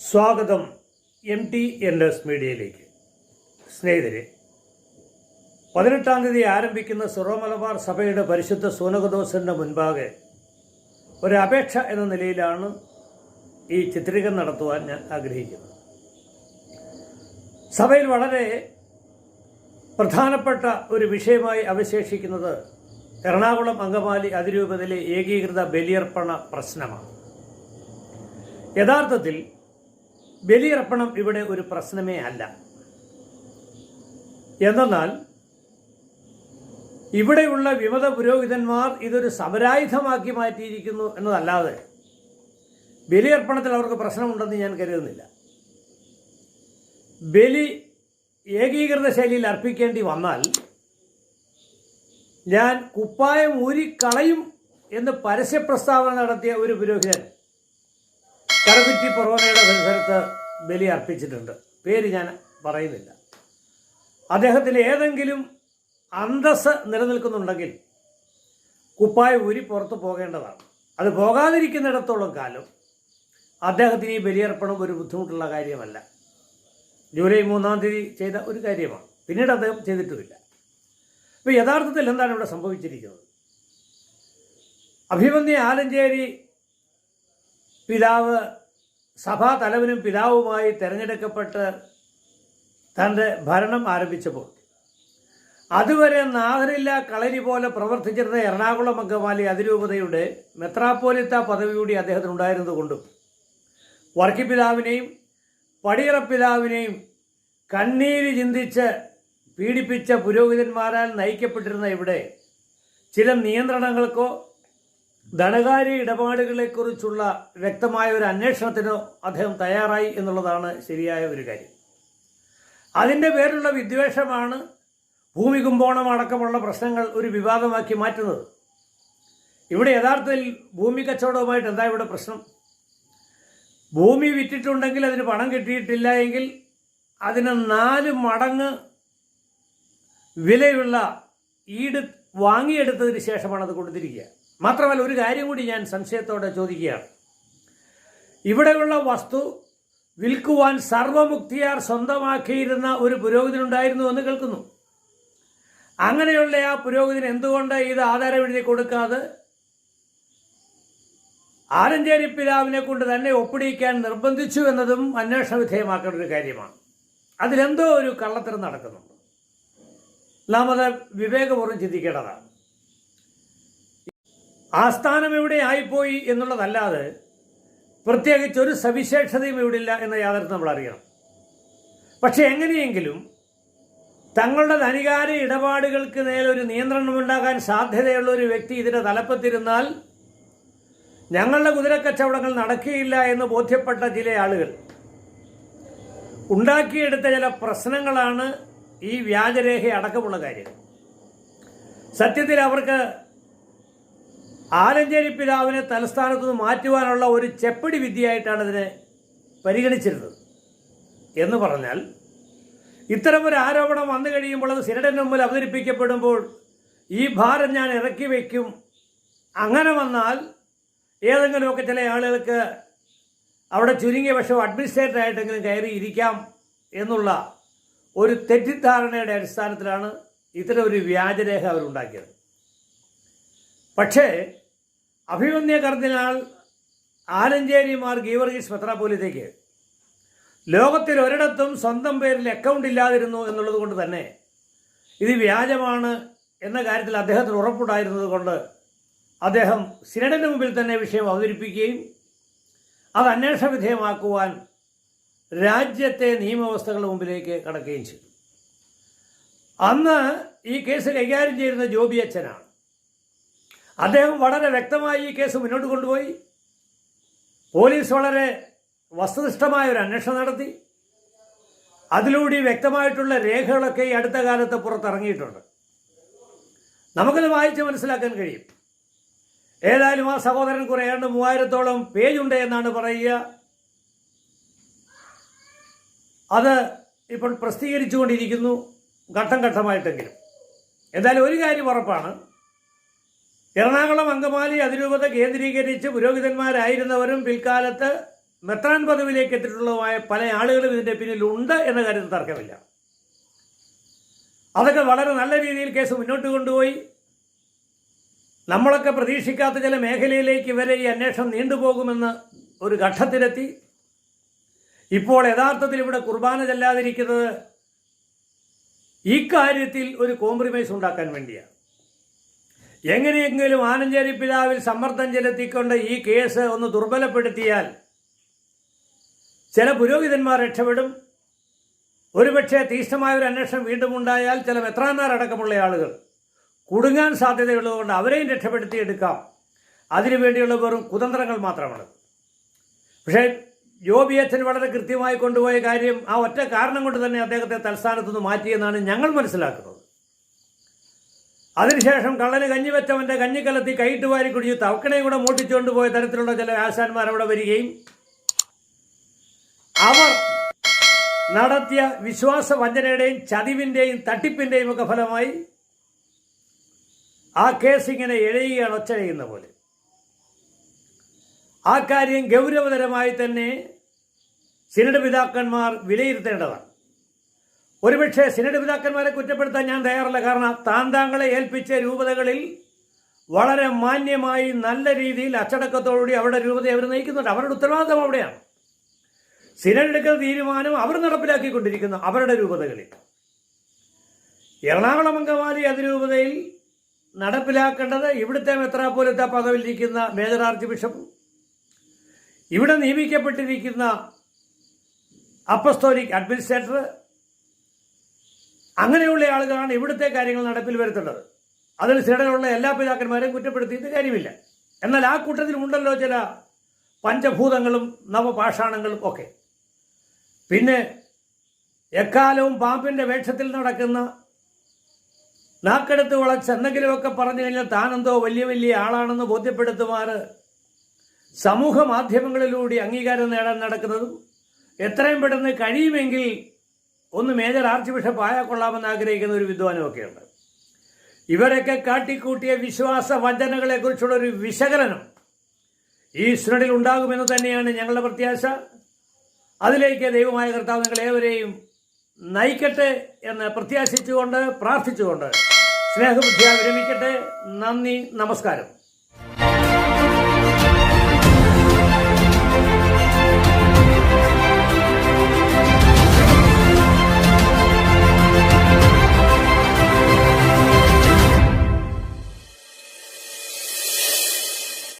സ്വാഗതം M T N S മീഡിയയിലേക്ക് സ്നേഹിതരെ പതിനെട്ടാം തീയതി ആരംഭിക്കുന്ന സിറോ മലബാർ സഭയുടെ പരിശുദ്ധ സൂനകദോസന്റെ മുൻപാകെ ഒരു അപേക്ഷ എന്ന നിലയിലാണ് ഈ ചിത്രീകരണം നടത്തുവാൻ ഞാൻ ആഗ്രഹിക്കുന്നത്. സഭയിൽ വളരെ പ്രധാനപ്പെട്ട ഒരു വിഷയമായി അവശേഷിക്കുന്നത് എറണാകുളം അങ്കമാലി അതിരൂപതയിലെ ഏകീകൃത ബലിയർപ്പണ പ്രശ്നമാണ്. യഥാർത്ഥത്തിൽ ബലിയർപ്പണം ഇവിടെ ഒരു പ്രശ്നമേ അല്ല. എന്തെന്നാൽ ഇവിടെയുള്ള വിമത പുരോഹിതന്മാർ ഇതൊരു സമരായുധമാക്കി മാറ്റിയിരിക്കുന്നു എന്നതല്ലാതെ ബലിയർപ്പണത്തിൽ അവർക്ക് പ്രശ്നമുണ്ടെന്ന് ഞാൻ കരുതുന്നില്ല. ബലി ഏകീകൃത ശൈലിയിൽ അർപ്പിക്കേണ്ടി വന്നാൽ ഞാൻ കുപ്പായം ഊരിക്കളയും എന്ന് പരസ്യ പ്രസ്താവന നടത്തിയ ഒരു പുരോഹിതൻ കറുകുറ്റി പൊറോനയുടെ പരിസരത്ത് ബലി അർപ്പിച്ചിട്ടുണ്ട്. പേര് ഞാൻ പറയുന്നില്ല. അദ്ദേഹത്തിൽ ഏതെങ്കിലും അന്തസ് നിലനിൽക്കുന്നുണ്ടെങ്കിൽ കുപ്പായ ഊരി പുറത്ത് പോകേണ്ടതാണ്. അത് പോകാതിരിക്കുന്നിടത്തോളം കാലം അദ്ദേഹത്തിന് ഈ ബലിയർപ്പണം ഒരു ബുദ്ധിമുട്ടുള്ള കാര്യമല്ല. ജൂലൈ മൂന്നാം തീയതി ചെയ്ത ഒരു കാര്യമാണ്. പിന്നീട് അദ്ദേഹം ചെയ്തിട്ടുമില്ല. അപ്പോൾ യഥാർത്ഥത്തിൽ എന്താണ് ഇവിടെ സംഭവിച്ചിരിക്കുന്നത്? അഭിമന്യ ആലഞ്ചേരി പിതാവ് സഭാ തലവനും പിതാവുമായി തിരഞ്ഞെടുക്കപ്പെട്ട് തന്റെ ഭരണം ആരംഭിച്ചപ്പോൾ. അതുവരെ നാഹരില്ല കളരി പോലെ പ്രവർത്തിച്ചിരുന്ന എറണാകുളം അങ്കമാലി അതിരൂപതയുടെ മെത്രാപ്പോലിത്ത പദവി കൂടി അദ്ദേഹത്തിനുണ്ടായിരുന്നതുകൊണ്ടും വർക്കി പിതാവിനെയും പടിയറ പിതാവിനെയും കണ്ണീര് ചിന്തിച്ച് പീഡിപ്പിച്ച പുരോഹിതന്മാരാൽ നയിക്കപ്പെട്ടിരുന്ന ഇവിടെ ചില നിയന്ത്രണങ്ങൾക്കോ ധനകാര്യ ഇടപാടുകളെക്കുറിച്ചുള്ള വ്യക്തമായ ഒരു അന്വേഷണത്തിനോ അദ്ദേഹം തയ്യാറായി എന്നുള്ളതാണ് ശരിയായ ഒരു കാര്യം. അതിന്റെ പേരിലുള്ള വിദ്വേഷമാണ് ഭൂമി കുംഭോണം അടക്കമുള്ള പ്രശ്നങ്ങൾ ഒരു വിവാദമാക്കി മാറ്റുന്നത്. ഇവിടെ യഥാർത്ഥത്തിൽ ഭൂമി കച്ചവടവുമായിട്ട് എന്താ ഇവിടെ പ്രശ്നം? ഭൂമി വിറ്റിട്ടുണ്ടെങ്കിൽ അതിന് പണം കിട്ടിയിട്ടില്ല എങ്കിൽ അതിന് നാല് മടങ്ങ് വിലയുള്ള ഈട് വാങ്ങിയെടുത്തതിന് ശേഷമാണ് അത് കൊടുത്തിരിക്കുക. മാത്രമല്ല ഒരു കാര്യം കൂടി ഞാൻ സംശയത്തോടെ ചോദിക്കുകയാണ്. ഇവിടെയുള്ള വസ്തു വിൽക്കുവാൻ സർവമുക്തിയാർ സ്വന്തമാക്കിയിരുന്ന ഒരു പുരോഹിതനുണ്ടായിരുന്നു എന്ന് കേൾക്കുന്നു. അങ്ങനെയുള്ള ആ പുരോഹിതൻ എന്തുകൊണ്ട് ഇത് ആധാരം എഴുതി കൊടുക്കാതെ ആലഞ്ചേരി പിതാവിനെ കൊണ്ട് തന്നെ ഒപ്പിടിക്കാൻ നിർബന്ധിച്ചു എന്നതും അന്വേഷണ വിധേയമാക്കേണ്ട ഒരു കാര്യമാണ്. അതിലെന്തോ ഒരു കള്ളത്തരം നടക്കുന്നുണ്ട്. നാം അത് വിവേകപൂർവം ചിന്തിക്കേണ്ടതാണ്. ആസ്ഥാനം എവിടെ ആയിപ്പോയി എന്നുള്ളതല്ലാതെ പ്രത്യേകിച്ച് ഒരു സവിശേഷതയും ഇവിടില്ല എന്ന യാഥാർത്ഥ്യം നമ്മൾ അറിയണം. പക്ഷെ എങ്ങനെയെങ്കിലും തങ്ങളുടെ ധനികാര്യ ഇടപാടുകൾക്ക് നേരെ ഒരു നിയന്ത്രണമുണ്ടാകാൻ സാധ്യതയുള്ള ഒരു വ്യക്തി ഇതിന്റെ തലപ്പത്തിരുന്നാൽ ഞങ്ങളുടെ കുതിരക്കച്ചവടങ്ങൾ നടക്കുകയില്ല എന്ന് ബോധ്യപ്പെട്ട ചില ആളുകൾ ഉണ്ടാക്കിയെടുത്ത ചില പ്രശ്നങ്ങളാണ് ഈ വ്യാജരേഖ അടക്കമുള്ള കാര്യം സത്യത്തിൽ അവർക്ക് ആലഞ്ചേരി പിതാവിനെ തലസ്ഥാനത്തു നിന്ന് മാറ്റുവാനുള്ള ഒരു ചെപ്പടി വിദ്യയായിട്ടാണ് ഇതിനെ പരിഗണിച്ചിരുന്നത്. എന്ന് പറഞ്ഞാൽ ഇത്തരമൊരു ആരോപണം വന്നു കഴിയുമ്പോൾ അത് സിനഡിന് മുമ്പിൽ അവതരിപ്പിക്കപ്പെടുമ്പോൾ ഈ ഭാരം ഞാൻ ഇറക്കി വയ്ക്കും. അങ്ങനെ വന്നാൽ ഏതെങ്കിലുമൊക്കെ ചില ആളുകൾക്ക് അവിടെ ചുരുങ്ങിയ പക്ഷം അഡ്മിനിസ്ട്രേറ്റർ ആയിട്ടെങ്കിലും കയറി ഇരിക്കാം എന്നുള്ള ഒരു തെറ്റിദ്ധാരണയുടെ അടിസ്ഥാനത്തിലാണ് ഇത്തരം ഒരു വ്യാജരേഖ അവരുണ്ടാക്കിയത്. പക്ഷേ അഭിമന്യ കർദിനാൾ ആലഞ്ചേരി മാർ ഗീവർഗീസ് മെത്രാപോലിത്തേക്ക് ലോകത്തിൽ ഒരിടത്തും സ്വന്തം പേരിൽ അക്കൗണ്ട് ഇല്ലാതിരുന്നു എന്നുള്ളത് കൊണ്ട് തന്നെ ഇത് വ്യാജമാണ് എന്ന കാര്യത്തിൽ അദ്ദേഹത്തിന് ഉറപ്പുണ്ടായിരുന്നത് കൊണ്ട് അദ്ദേഹം സിനഡിന് മുമ്പിൽ തന്നെ വിഷയം അവതരിപ്പിക്കുകയും അത് അന്വേഷണ വിധേയമാക്കുവാൻ രാജ്യത്തെ നിയമവ്യവസ്ഥകളുടെ മുമ്പിലേക്ക് കടക്കുകയും ചെയ്തു. അന്ന് ഈ കേസ് കൈകാര്യം ചെയ്യുന്ന ജോബി അച്ഛനാണ്. അദ്ദേഹം വളരെ വ്യക്തമായി ഈ കേസ് മുന്നോട്ട് കൊണ്ടുപോയി. പോലീസ് വളരെ വസ്തുനിഷ്ഠമായ ഒരു അന്വേഷണം നടത്തി. അതിലൂടെ വ്യക്തമായിട്ടുള്ള രേഖകളൊക്കെ ഈ അടുത്ത കാലത്ത് പുറത്തിറങ്ങിയിട്ടുണ്ട്. നമുക്കത് വായിച്ച് മനസ്സിലാക്കാൻ കഴിയും. ഏതായാലും ആ സഹോദരൻ കുറെ ഏതാണ്ട് മൂവായിരത്തോളം പേജുണ്ട് എന്നാണ് പറയുക. അത് ഇപ്പോൾ പ്രസിദ്ധീകരിച്ചുകൊണ്ടിരിക്കുന്നു ഘട്ടം ഘട്ടമായിട്ടെങ്കിലും. എന്തായാലും ഒരു കാര്യം ഉറപ്പാണ്. എറണാകുളം അങ്കമാലി അതിരൂപത കേന്ദ്രീകരിച്ച് പുരോഹിതന്മാരായിരുന്നവരും പിൽക്കാലത്ത് മെത്രാൻ പദവിയിലേക്ക് എത്തിയിട്ടുള്ളതുമായ പല ആളുകളും ഇതിന്റെ പിന്നിലുണ്ട് എന്ന കാര്യത്തിൽ തർക്കമില്ല. അതൊക്കെ വളരെ നല്ല രീതിയിൽ കേസ് മുന്നോട്ട് കൊണ്ടുപോയി. നമ്മളൊക്കെ പ്രതീക്ഷിക്കാത്ത ചില മേഖലയിലേക്ക് ഇവരെ ഈ അന്വേഷണം നീണ്ടുപോകുമെന്ന് ഒരു ഘട്ടത്തിലെത്തി. ഇപ്പോൾ യഥാർത്ഥത്തിൽ ഇവിടെ കുർബാന ചെല്ലാതിരിക്കുന്നത് ഈ കാര്യത്തിൽ ഒരു കോംപ്രമൈസ് ഉണ്ടാക്കാൻ വേണ്ടിയാണ്. എങ്ങനെയെങ്കിലും ആനഞ്ചേരി പിതാവിൽ സമ്മർദ്ദം ചെലുത്തിക്കൊണ്ട് ഈ കേസ് ഒന്ന് ദുർബലപ്പെടുത്തിയാൽ ചില പുരോഹിതന്മാർ രക്ഷപ്പെടും. ഒരുപക്ഷെ തീഷ്ണമായ ഒരു അന്വേഷണം വീണ്ടും ഉണ്ടായാൽ ചില മെത്രാന്മാരടക്കമുള്ള ആളുകൾ കുടുങ്ങാൻ സാധ്യതയുള്ളതുകൊണ്ട് അവരെയും രക്ഷപ്പെടുത്തിയെടുക്കാം. അതിനുവേണ്ടിയുള്ള വെറും കുതന്ത്രങ്ങൾ മാത്രമാണ്. പക്ഷേ ജോബി അച്ഛൻ വളരെ കൃത്യമായി കൊണ്ടുപോയ കാര്യം ആ ഒറ്റ കാരണം കൊണ്ട് തന്നെ അദ്ദേഹത്തെ തൽസ്ഥാനത്തുനിന്ന് മാറ്റിയെന്നാണ് ഞങ്ങൾ മനസ്സിലാക്കുന്നത്. അതിനുശേഷം കള്ളന് കഞ്ഞി വെച്ചവന്റെ കഞ്ഞിക്കലത്തി കൈയിട്ട് വാരി കുടിച്ച് തവക്കണയും കൂടെ മോട്ടിച്ചുകൊണ്ട് പോയ തരത്തിലുള്ള ചില ആശാന്മാർ അവിടെ വരികയും അവർ നടത്തിയ വിശ്വാസ വഞ്ചനയുടെയും ചതിവിന്റെയും തട്ടിപ്പിന്റെയും ഒക്കെ ഫലമായി ആ കേസ് ഇങ്ങനെ എഴയുകയാണ് ഒച്ചഴയുന്ന പോലെ. ആ കാര്യം ഗൗരവതരമായി തന്നെ സിനഡ് പിതാക്കന്മാർ വിലയിരുത്തേണ്ടതാണ്. ഒരുപക്ഷെ സിനഡ് പിതാക്കന്മാരെ കുറ്റപ്പെടുത്താൻ ഞാൻ തയ്യാറല്ല. കാരണം താൻ താങ്കളെ ഏൽപ്പിച്ച രൂപതകളിൽ വളരെ മാന്യമായി നല്ല രീതിയിൽ അച്ചടക്കത്തോടുകൂടി അവരുടെ രൂപതയെ അവർ നയിക്കുന്നുണ്ട്. അവരുടെ ഉത്തരവാദിത്തം അവിടെയാണ്. സിനഡ് എടുക്കുന്ന തീരുമാനം അവർ നടപ്പിലാക്കിക്കൊണ്ടിരിക്കുന്നു അവരുടെ രൂപതകളിൽ. എറണാകുളം അങ്കമാലി അതിരൂപതയിൽ നടപ്പിലാക്കേണ്ടത് ഇവിടുത്തെ മെത്രാപോലത്തെ പദവിയിലിരിക്കുന്ന മേജർ ആർച്ച് ബിഷപ്പ് ഇവിടെ നിയമിക്കപ്പെട്ടിരിക്കുന്ന അപ്പസ്തോലിക് അഡ്മിനിസ്ട്രേറ്റർ അങ്ങനെയുള്ള ആളുകളാണ് ഇവിടുത്തെ കാര്യങ്ങൾ നടപ്പിൽ വരുത്തേണ്ടത്. അതിൽ സിടലുള്ള എല്ലാ പിതാക്കന്മാരെയും കുറ്റപ്പെടുത്തിയിട്ട് കാര്യമില്ല. എന്നാൽ ആ കൂട്ടത്തിൽ ഉണ്ടല്ലോ ചില പഞ്ചഭൂതങ്ങളും നവപാഷാണങ്ങളും ഒക്കെ. പിന്നെ എക്കാലവും പാമ്പിന്റെ വേഷത്തിൽ നടക്കുന്ന നാക്കെടുത്ത് വളച്ച് എന്തെങ്കിലുമൊക്കെ പറഞ്ഞു കഴിഞ്ഞാൽ താനെന്തോ വലിയ വലിയ ആളാണെന്ന് ബോധ്യപ്പെടുത്തുമാർ സമൂഹ മാധ്യമങ്ങളിലൂടെ അംഗീകാരം നേടാൻ നടക്കുന്നതും എത്രയും പെട്ടെന്ന് കഴിയുമെങ്കിൽ ഒന്ന് മേജർ ആർച്ച് ബിഷപ്പ് ആയാൽ കൊള്ളാമെന്ന് ആഗ്രഹിക്കുന്ന ഒരു വിദ്വാനും ഒക്കെയുണ്ട് ഇവരൊക്കെ കാട്ടിക്കൂട്ടിയ വിശ്വാസ വഞ്ചനകളെ കുറിച്ചുള്ള ഒരു വിശകലനം ഈ സിനഡിൽ ഉണ്ടാകുമെന്ന് തന്നെയാണ് ഞങ്ങളുടെ പ്രത്യാശ. അതിലേക്ക് ദൈവമായ കർത്താവ് നിങ്ങൾ ഏവരെയും നയിക്കട്ടെ എന്ന് പ്രത്യാശിച്ചുകൊണ്ട് പ്രാർത്ഥിച്ചുകൊണ്ട് സ്നേഹബുദ്ധിയ വിരമിക്കട്ടെ. നന്ദി നമസ്കാരം.